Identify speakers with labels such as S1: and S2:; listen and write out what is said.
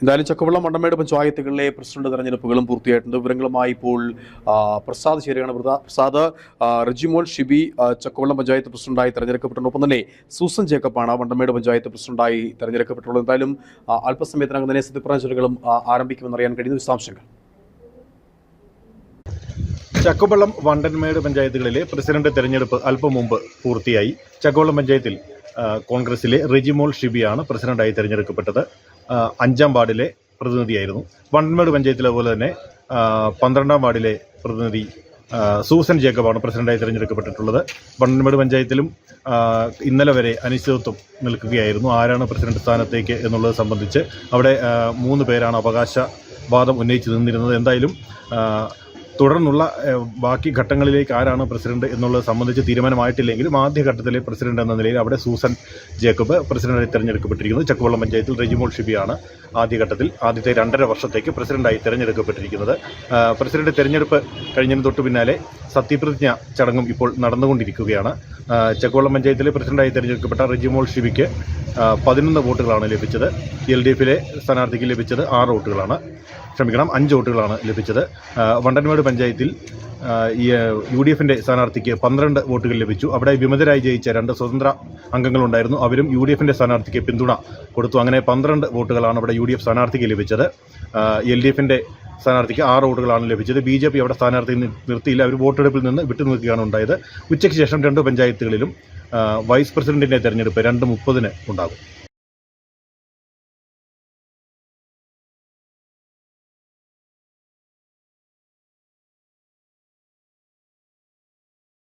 S1: എന്തായാലും ചക്കവള്ളം മണ്ടമേട് പഞ്ചായത്തുകളിലെ പ്രസിഡന്റ് തെരഞ്ഞെടുപ്പുകളും പൂർത്തിയായിട്ടുണ്ട്. വിവരങ്ങളുമായി ഇപ്പോൾ പ്രസാദ് ചേരുകയാണ്. പ്രസാദ് റെജിമോൾ ഷിബി ചക്കവെള്ളം പഞ്ചായത്ത് പ്രസിഡന്റായി തെരഞ്ഞെടുക്കപ്പെട്ടു ഒപ്പം തന്നെ സൂസൻ ജേക്കബാണ് മണ്ടമേട് പഞ്ചായത്ത് പ്രസിഡന്റായി തെരഞ്ഞെടുക്കപ്പെട്ടുള്ളത് എന്തായാലും അല്പസമയത്തിനകം തന്നെ ആരംഭിക്കുമെന്ന് അറിയാൻ കഴിയുന്ന വിശദാംശങ്ങൾ.
S2: ചക്കുവള്ളം വണ്ടൻമേട് പഞ്ചായത്തുകളിലെ പ്രസിഡന്റ് തെരഞ്ഞെടുപ്പ് അല്പം മുമ്പ് പൂർത്തിയായി. ചക്കുവള്ളം പഞ്ചായത്തിൽ കോൺഗ്രസിലെ റിജിമോൾ ഷിബിയാണ് പ്രസിഡന്റായി തെരഞ്ഞെടുക്കപ്പെട്ടത്. അഞ്ചാം വാർഡിലെ പ്രതിനിധിയായിരുന്നു. വണ്ടൻമേട് പഞ്ചായത്തിലെ പോലെ തന്നെ പന്ത്രണ്ടാം വാർഡിലെ പ്രതിനിധി സൂസൻ ജേക്കബാണ് പ്രസിഡന്റായി തിരഞ്ഞെടുക്കപ്പെട്ടിട്ടുള്ളത്. വണ്ടൻമേട് പഞ്ചായത്തിലും ഇന്നലെ വരെ അനിശ്ചിതത്വം നിൽക്കുകയായിരുന്നു. ആരാണ് പ്രസിഡന്റ് സ്ഥാനത്തേക്ക് എന്നുള്ളത് സംബന്ധിച്ച് അവിടെ മൂന്ന് പേരാണ് അവകാശവാദം ഉന്നയിച്ച് നിന്നിരുന്നത്. എന്തായാലും തുടർന്നുള്ള ബാക്കി ഘട്ടങ്ങളിലേക്ക് ആരാണ് പ്രസിഡന്റ് എന്നുള്ളത് സംബന്ധിച്ച് തീരുമാനമായിട്ടില്ലെങ്കിലും ആദ്യഘട്ടത്തിലെ പ്രസിഡന്റ് എന്ന നിലയിൽ അവിടെ സൂസൻ ജേക്കബ് പ്രസിഡന്റായി തെരഞ്ഞെടുക്കപ്പെട്ടിരിക്കുന്നത് ചക്കുവള്ളം പഞ്ചായത്തിൽ റെജിമോൾ ഷിബിയാണ് ആദ്യഘട്ടത്തിൽ ആദ്യത്തെ രണ്ടര വർഷത്തേക്ക് പ്രസിഡന്റായി തെരഞ്ഞെടുക്കപ്പെട്ടിരിക്കുന്നത്. പ്രസിഡന്റ് തെരഞ്ഞെടുപ്പ് കഴിഞ്ഞതിന് തൊട്ടു പിന്നാലെ സത്യപ്രതിജ്ഞ ചടങ്ങും ഇപ്പോൾ നടന്നുകൊണ്ടിരിക്കുകയാണ്. ചെക്കോളം പഞ്ചായത്തിലെ പ്രസിഡന്റായി തെരഞ്ഞെടുക്കപ്പെട്ട റെജിമോൾ ഷിബിക്ക് പതിനൊന്ന് വോട്ടുകളാണ് ലഭിച്ചത്. എൽ ഡി എഫിലെ സ്ഥാനാർത്ഥിക്ക് ലഭിച്ചത് ആറ് വോട്ടുകളാണ്. ക്ഷമിക്കണം അഞ്ച് വോട്ടുകളാണ് ലഭിച്ചത്. വണ്ടൻമേട് പഞ്ചായത്തിൽ യു ഡി എഫിന്റെ സ്ഥാനാർത്ഥിക്ക് പന്ത്രണ്ട് വോട്ടുകൾ ലഭിച്ചു. അവിടെ വിമതരായി ജയിച്ച രണ്ട് സ്വതന്ത്ര അംഗങ്ങളുണ്ടായിരുന്നു. അവരും യു ഡി എഫിന്റെ സ്ഥാനാർത്ഥിക്ക് പിന്തുണ കൊടുത്തു. അങ്ങനെ പന്ത്രണ്ട് വോട്ടുകളാണ് അവിടെ യു ഡി എഫ് സ്ഥാനാർത്ഥിക്ക് ലഭിച്ചത്. എൽ ഡി എഫിന്റെ സ്ഥാനാർത്ഥിക്ക് ആറ് വോട്ടുകളാണ് ലഭിച്ചത്. ബി ജെ പി അവിടെ സ്ഥാനാർത്ഥി നിർത്തിയില്ല. അവർ വോട്ടെടുപ്പിൽ നിന്ന് വിട്ടുനിൽക്കുകയാണ് ഉണ്ടായത്. ഉച്ചയ്ക്ക് ശേഷം രണ്ട് പഞ്ചായത്തുകളിലും വൈസ് പ്രസിഡന്റിന്റെ തെരഞ്ഞെടുപ്പ് രണ്ട് മുപ്പതിന് ഉണ്ടാകും.